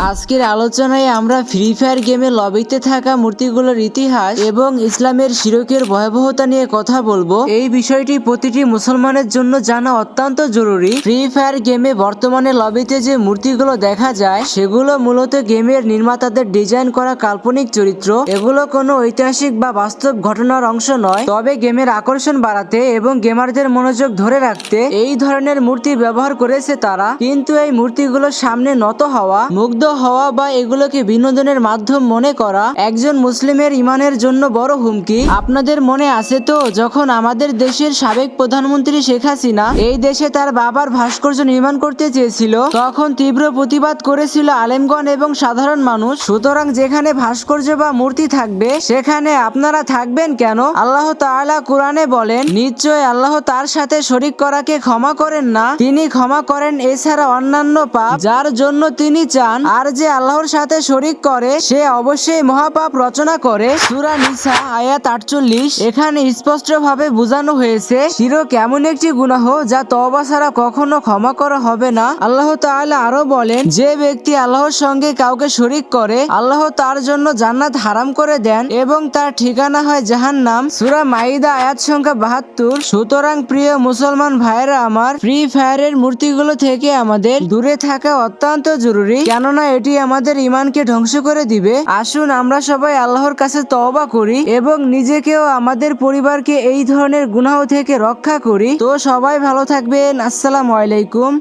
আজকের আলোচনায় আমরা ফ্রি ফায়ার গেমে লবিতে থাকা মূর্তিগুলোর ইতিহাস এবং ইসলামের শিরকের ভয়াবহতা নিয়ে কথা বলব। এই বিষয়টি প্রতিটি মুসলমানের জন্য জানা অত্যন্ত জরুরি। ফ্রি ফায়ার গেমে বর্তমানে লবিতে যে মূর্তিগুলো দেখা যায়, সেগুলো মূলত গেমের নির্মাতাদের ডিজাইন করা কাল্পনিক চরিত্র। এগুলো কোনো ঐতিহাসিক বা বাস্তব ঘটনার অংশ নয়। তবে গেমের আকর্ষণ বাড়াতে এবং গেমারদের মনোযোগ ধরে রাখতে এই ধরনের মূর্তি ব্যবহার করেছে তারা। কিন্তু এই মূর্তিগুলোর সামনে নত হওয়া, মুগ্ধ হওয়া বা এগুলোকে বিনোদনের মাধ্যম মনে করা একজন মুসলিমের ইমানের জন্য বড় হুমকি। আপনাদের মনে আছে তো, যখন আমাদের দেশের সাবেক প্রধানমন্ত্রী শেখ হাসিনা এই দেশে তার বাবার ভাস্কর্য নির্মাণ করতে চেয়েছিল, তখন তীব্র প্রতিবাদ করেছিল আলেমগণ এবং সাধারণ মানুষ। সুতরাং যেখানে ভাস্কর্য বা মূর্তি থাকবে, সেখানে আপনারা থাকবেন কেন? আল্লাহ তাআলা কোরআনে বলেন, নিশ্চয় আল্লাহ তার সাথে শরিক করাকে ক্ষমা করেন না। তিনি ক্ষমা করেন এছাড়া অন্যান্য পাপ যার জন্য তিনি চান আর যে আল্লাহর সাথে শরিক করে, সে অবশ্যই মহাপাপ রচনা করে। সুরা নিসা, আয়াত আটচল্লিশ। এখানে স্পষ্ট ভাবে বোঝানো হয়েছে, শিরক এমন একটি গুনাহ যা তবা ছাড়া কখনো ক্ষমা করা হবে না। আল্লাহ তাআলা আরও বলেন, যে ব্যক্তি আল্লাহর সঙ্গে কাউকে শরিক করে, আল্লাহ তার জন্য জান্নাত হারাম করে দেন এবং তার ঠিকানা হয় জাহান্নাম। সুরা মাইদা, আয়াত সংখ্যা বাহাত্তর। সুতরাং প্রিয় মুসলমান ভাইয়েরা আমার ফ্রি ফায়ারের মূর্তিগুলো থেকে আমাদের দূরে থাকা অত্যন্ত জরুরি। কেননা এটি আমাদের ইমানকে ধ্বংস করে দিবে। আসুন, আমরা সবাই আল্লাহর কাছে তওবা করি এবং নিজেকেও আমাদের পরিবারকে এই ধরনের গুনাহ থেকে রক্ষা করি। তো সবাই ভালো থাকবেন। আসসালামু আলাইকুম।